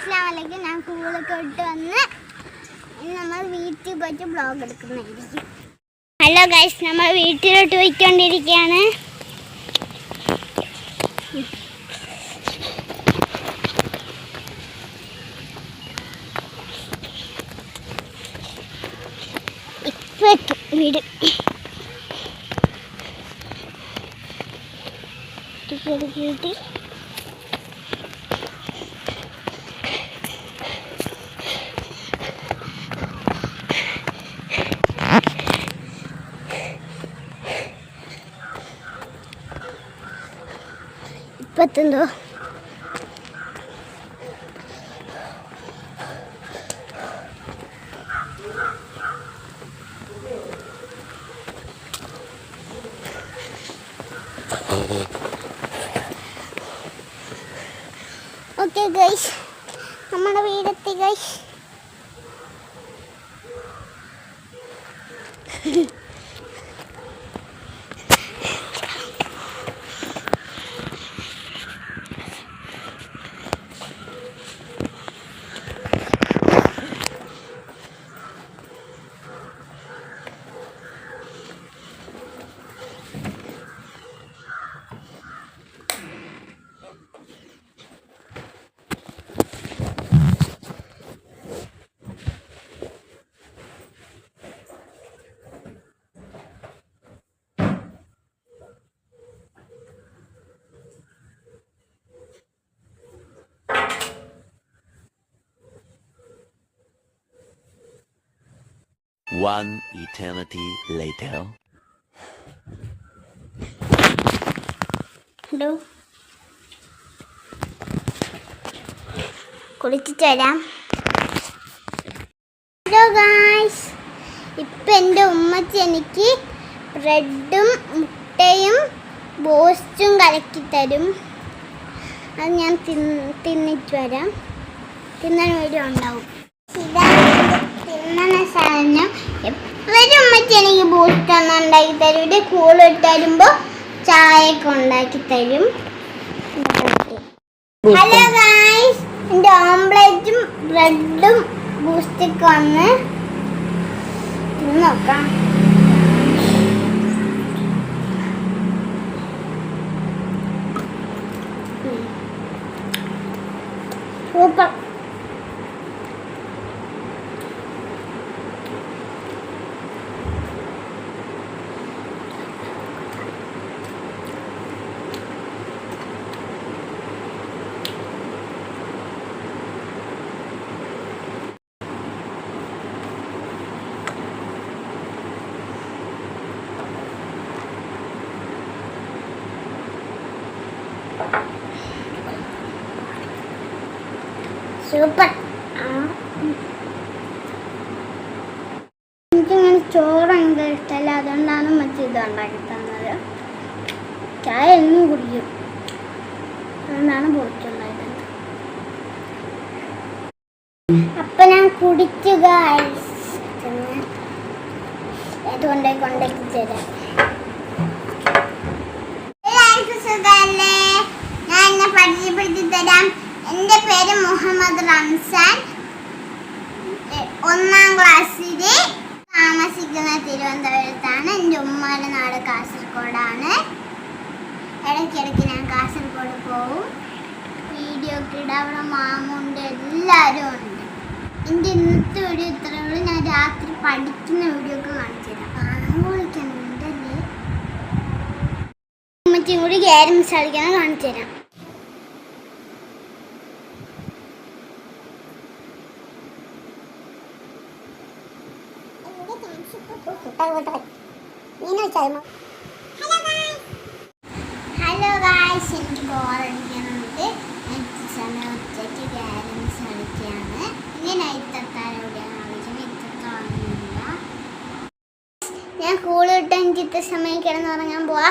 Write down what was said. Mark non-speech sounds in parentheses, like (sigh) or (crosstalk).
അസ്ലാമലേക്ക് ഞാൻ സ്കൂളൊക്കെ വിട്ട് വന്ന് നമ്മൾ വീട്ടിൽ പോയിട്ട് ബ്ലോഗ് എടുക്കുന്നതായിരിക്കും. ഹലോ ഗൈസ് നമ്മൾ വീട്ടിലോട്ട് പോയിക്കൊണ്ടിരിക്കുകയാണ്. ഇപ്പൊ എത്തും വീട്. ടിക്കറ്റ് എത്തുന്നോ ഓക്കെ ഗൈസ് നമ്മുടെ വീടെത്തി guys (laughs) One eternity later. Hello കുളിച്ചിട്ട് വരാം ഹലോ ഗായ്സ് ഇപ്പം എന്റെ ഉമ്മച്ചി എനിക്ക് ബ്രെഡും മുട്ടയും ബോസ്റ്റും കലക്കി തരും. അത് ഞാൻ തിന്നിട്ട് വരാം. തിന്നാൻ വേണ്ടി ഉണ്ടാവും. ഇതാണ് തിന്നണ സാധനം. എനിക്ക് ബൂസ്റ്റ് ഒന്നും ഉണ്ടാക്കി തരും ഇവിടെ കൂളിട്ട് തരുമ്പോൾ ചായയൊക്കെ ഉണ്ടാക്കി തരും. ഹലോ ഗായ്സ് എന്റെ ഓംപ്ലേറ്റും ബ്രെഡും ബൂസ്റ്റൊക്കെ വന്ന് നോക്കാം. സൂപ്പർ സൂപ്പർ എനിക്കിങ്ങനെ ചോറ് ഭയങ്കര ഇഷ്ടമല്ല. അതുകൊണ്ടാണ് മറ്റേ ഇത് ഉണ്ടാക്കി തന്നത്. ചായ എന്നും കുടിക്കും. അതുകൊണ്ടാണ് പൊടിച്ചുണ്ടാക്കി തന്നത് അപ്പൊ ഞാൻ കുടിച്ചു ഗായ്സ് അതുകൊണ്ടേ കൊണ്ടേക്ക് തരാം എല്ലാവർക്കും സുഖമല്ലേ ഞാൻ എന്നെ പരിചയപ്പെടുത്തി തരാം എന്റെ പേര് മുഹമ്മദ് റംസാൻ ഒന്നാം ക്ലാസ്സിൽ താമസിക്കുന്ന തിരുവനന്തപുരത്താണ്. എന്റെ ഉമ്മയുടെ നാട് കാസർഗോഡാണ്. ഇടയ്ക്കിടയ്ക്ക് ഞാൻ കാസർഗോഡ് പോവും. വീഡിയോ ഒക്കെ അവിടെ മാമുണ്ട്. എല്ലാവരും ഉണ്ട്. എന്റെ ഇന്നത്തെ വീഡിയോ ഇത്രയേ ഞാൻ രാത്രി പഠിക്കുന്ന വീഡിയോ ഒക്കെ കാണിച്ചു തരാം. കാണാൻ വിളിക്കുന്നുണ്ടല്ലേ? ഉമ്മച്ചിയും കൂടി ഗെയിംസ് കളിക്കാൻ കാണിച്ചു തരാം. ഹലോ ഗായ്സ് എനിക്ക് ബോറടിക്കുന്നുണ്ട് എനിക്ക് സമയം ഉച്ചയ്ക്ക് ഗാരൻസ് കളിക്കുകയാണ് ഇനി നൈറ്റ് എത്താനോടെയാണ് കളിക്കുന്നത് ഞാൻ കൂളിട്ട് എനിക്ക് ഇത്ര സമയം കിടന്നുറങ്ങാൻ പോവാ.